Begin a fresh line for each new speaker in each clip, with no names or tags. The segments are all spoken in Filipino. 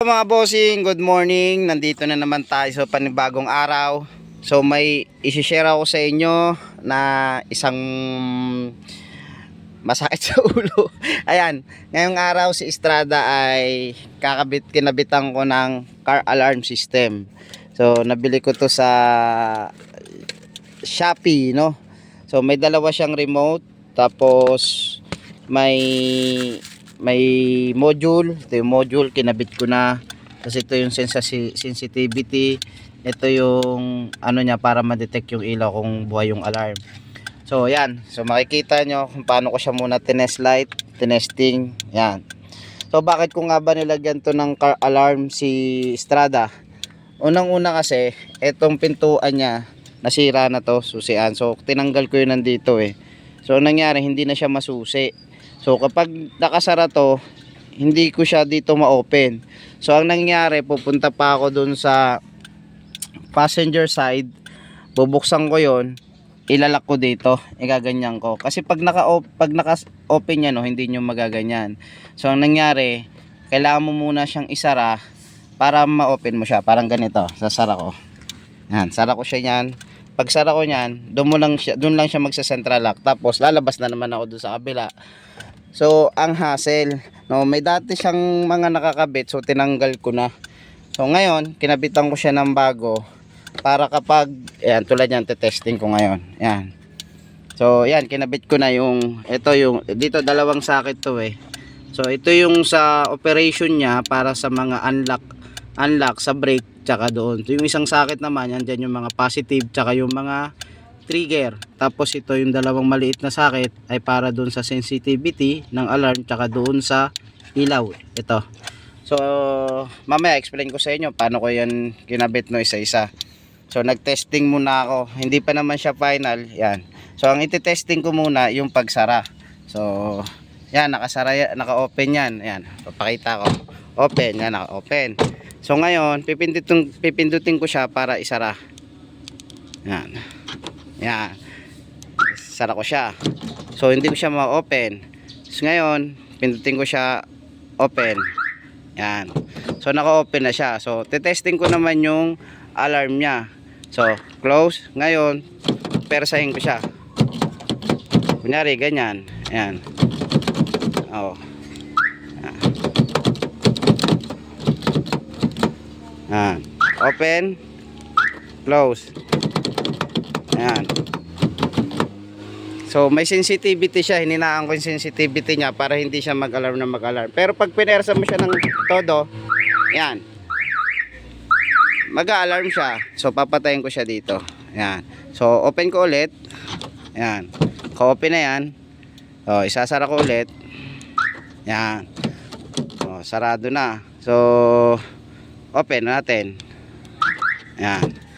Mga bossing, good morning. Nandito na naman tayo sa panibagong araw. So may isi-share ako sa inyo na isang masakit sa ulo. Ayan, ngayong araw si Estrada ay kakabit kinabitan ko ng car alarm system. So nabili ko to sa Shopee, no? So may dalawa siyang remote tapos may may module. Ito yung module, kinabit ko na. Kasi ito yung sensitivity. Ito yung ano niya para ma-detect yung ilaw kung buhay yung alarm. So, yan. So, makikita nyo kung paano ko siya muna tinest light, tinesting. Yan. So, bakit ko nga ba nilagyan to ng car alarm si Strada? Unang-una kasi, itong pintuan niya, nasira na to, susian. So, tinanggal ko yun nandito eh. So, ang nangyari, hindi na siya masusi. So kapag nakasara to, hindi ko siya dito ma-open. So ang nangyari, pupunta pa ako dun sa passenger side, bubuksan ko yon ilalak ko dito, igaganyan ko. Kasi pag naka pag naka-open yan, no, hindi nyo magaganyan. So ang nangyari, kailangan mo muna siyang isara para ma-open mo siya. Parang ganito, sasara ko. Yan, sara ko siya yan. Pag sara ko niyan, doon mo lang siya, doon lang siya magsa-central lock. Tapos lalabas na naman ako doon sa kabila. So, ang hassle, no, may dati siyang mga nakakabit, so tinanggal ko na. So, ngayon, kinabitan ko siya ng bago para kapag, ayan, tulad yan, testing ko ngayon. Ayan. So, ayan, kinabit ko na yung, ito yung, dito dalawang sakit to eh. So, ito yung sa operation niya para sa mga unlock, unlock sa brake, tsaka doon. So, yung isang sakit naman, yan dyan yung mga positive, tsaka yung mga trigger. Tapos ito yung dalawang maliit na sakit ay para doon sa sensitivity ng alarm tsaka doon sa ilaw. Ito. So, mamaya explain ko sa inyo paano ko yan kinabit no isa-isa. So, nag-testing muna ako. Hindi pa naman siya final. Yan. So, ang iti-testing ko muna yung pagsara. So, yan, nakasara, naka-open yan. Yan, papakita ko. Open, yan, naka-open. So, ngayon, pipindutin, pipindutin ko siya para isara. Yan. Yan. Sara ko siya. So, hindi ko siya ma-open. So, ngayon, pindutin ko siya open. Yan. So, naka-open na siya. So, testing ko naman yung alarm niya. So, close. Ngayon, persahin ko siya. Kunyari, ganyan. Yan. Oh. Yan. Yan. Open. Close. Ayan. So may sensitivity siya, hininaan ko yung sensitivity niya para hindi siya mag-alarm na mag-alarm. Pero pag pinersa mo siya ng todo, yan. Mag-alarm siya. So papatayin ko siya dito. Yan. So open ko ulit. Yan. Ka-open na yan. So isasara ko ulit. Yan. So sarado na. So open natin. Yan.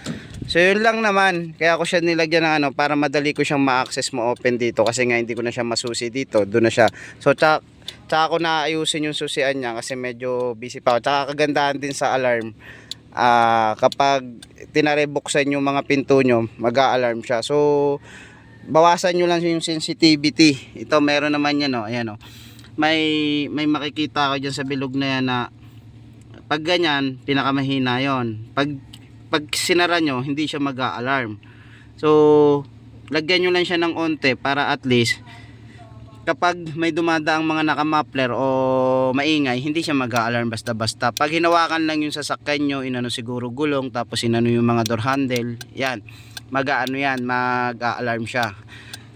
So yun lang naman, kaya ako siya nilagyan ng ano para madali ko siyang ma-access mo-open dito kasi nga hindi ko na siya masusi dito, doon na siya. So tsaka, tsaka ko na ayusin yung susian niya kasi medyo busy pa ako. Tsaka kagandahan din sa alarm, ah kapag tinarebuksan yung mga pinto nyo, mag-a-alarm siya. So bawasan nyo lang yung sensitivity. Ito meron naman yan, oh. ayan oh. May, may makikita ko dyan sa bilog na yan na pag ganyan, pinakamahina yon. Pag pag sinara nyo, hindi siya mag-a-alarm. So, lagyan nyo lang siya ng onte para at least kapag may dumadaang mga nakamapler o maingay, hindi siya mag-a-alarm basta-basta. Pag hinawakan lang yung sasakyan nyo, inano siguro gulong, tapos inano yung mga door handle, yan, mag-aano yan, mag-a-alarm siya.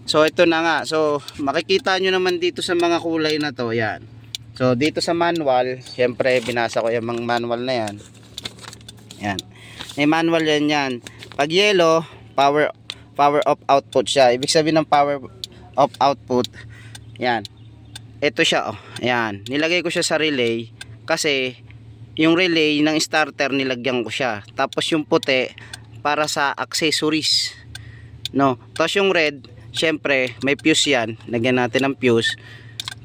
So, ito na nga. So, makikita nyo naman dito sa mga kulay na to, yan. So, dito sa manual, syempre, binasa ko yung manual na yan. Yan. May manual yan yan. Pag yellow, power power off output siya. Ibig sabihin ng power off output, yan. Ito siya, oh. Yan. Nilagay ko siya sa relay kasi yung relay ng starter nilagyan ko siya. Tapos yung puti para sa accessories. No. Tapos yung red, syempre, may fuse yan. Lagyan natin ng fuse.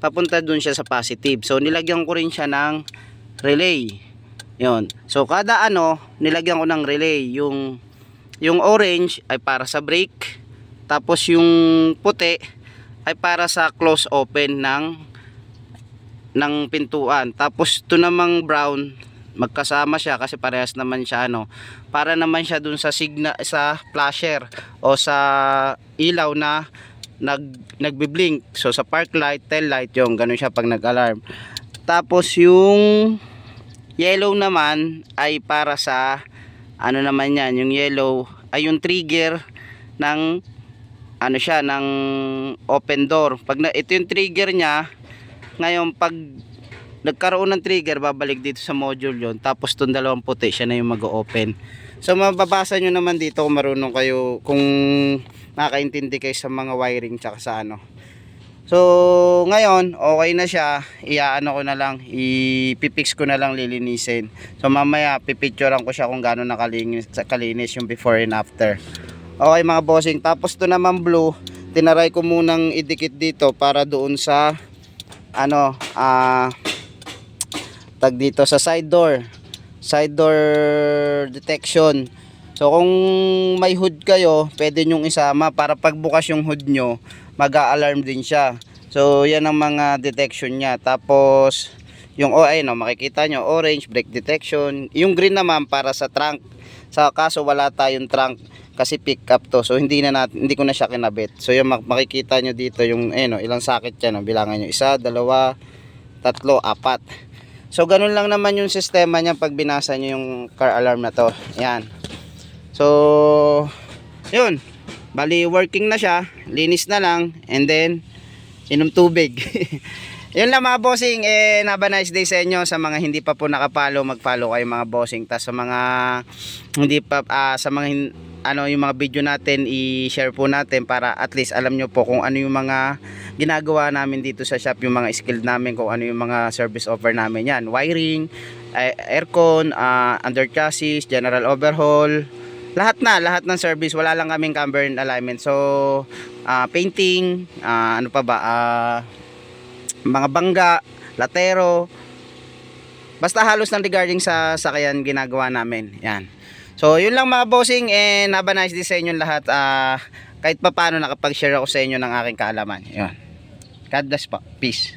Papunta dun siya sa positive. So nilagyan ko rin siya ng relay. Yon. So kada ano, nilagyan ko ng relay. Yung yung orange ay para sa brake. Tapos yung puti ay para sa close open ng ng pintuan. Tapos ito namang brown magkasama siya kasi parehas naman siya ano para naman siya dun sa signa sa flasher o sa ilaw na nag nagbi-blink. So sa park light tail light yung ganun siya pag nag-alarm. Tapos yung yellow naman ay para sa ano naman yan yung yellow ay yung trigger ng ano siya ng open door. Pag na, ito yung trigger niya ngayon pag nagkaroon ng trigger babalik dito sa module yon tapos tong dalawang puti siya na yung mag-open so mababasa nyo naman dito kung marunong kayo kung nakakaintindi kayo sa mga wiring tsaka sa ano. So ngayon okay na siya. Iaano ko na lang. Ipipix ko na lang lilinisin. So mamaya pipicturean ko siya kung gaano nakalinis kalinis yung before and after. Okay mga bossing. Tapos to naman blue tinaray ko munang idikit dito para doon sa ano ah tag dito sa side door side door detection. So kung may hood kayo pwede nyong isama para pagbukas yung hood nyo mag-a-alarm din siya. So yan ang mga detection niya. Tapos yung oh, ayun, oh, makikita nyo orange brake detection. Yung green naman para sa trunk. Sa kaso wala tayong trunk kasi pick up to. So hindi na natin, hindi ko na siya kinabit. So yung mak- makikita nyo dito yung ayun, oh, ilang sakit yan oh, bilangan nyo isa, dalawa tatlo, apat So ganun lang naman yung sistema niya pag binasa niyo yung car alarm na to. Yan. So yun. Bali working na siya, linis na lang and then inom tubig. yun lang mga bossing, eh have a nice day sa inyo. Sa mga hindi pa po nakapalo, mag-follow kayo mga bossing. Tas sa mga hindi pa ah, sa mga ano yung mga video natin i-share po natin para at least alam nyo po kung ano yung mga ginagawa namin dito sa shop yung mga skill namin kung ano yung mga service offer namin. Yan wiring, aircon, ah, under chassis, general overhaul. Lahat na, lahat ng service. Wala lang kaming camber alignment. So ah, painting, ah, ano pa ba ah, mga bangga latero. Basta halos ng regarding sa sakyan ginagawa namin. Yan. So yun lang mga bossing and have a nice day sa inyo lahat. Ah, kahit pa paano nakapag-share ako sa inyo ng aking kaalaman. Yun. God bless po. Peace.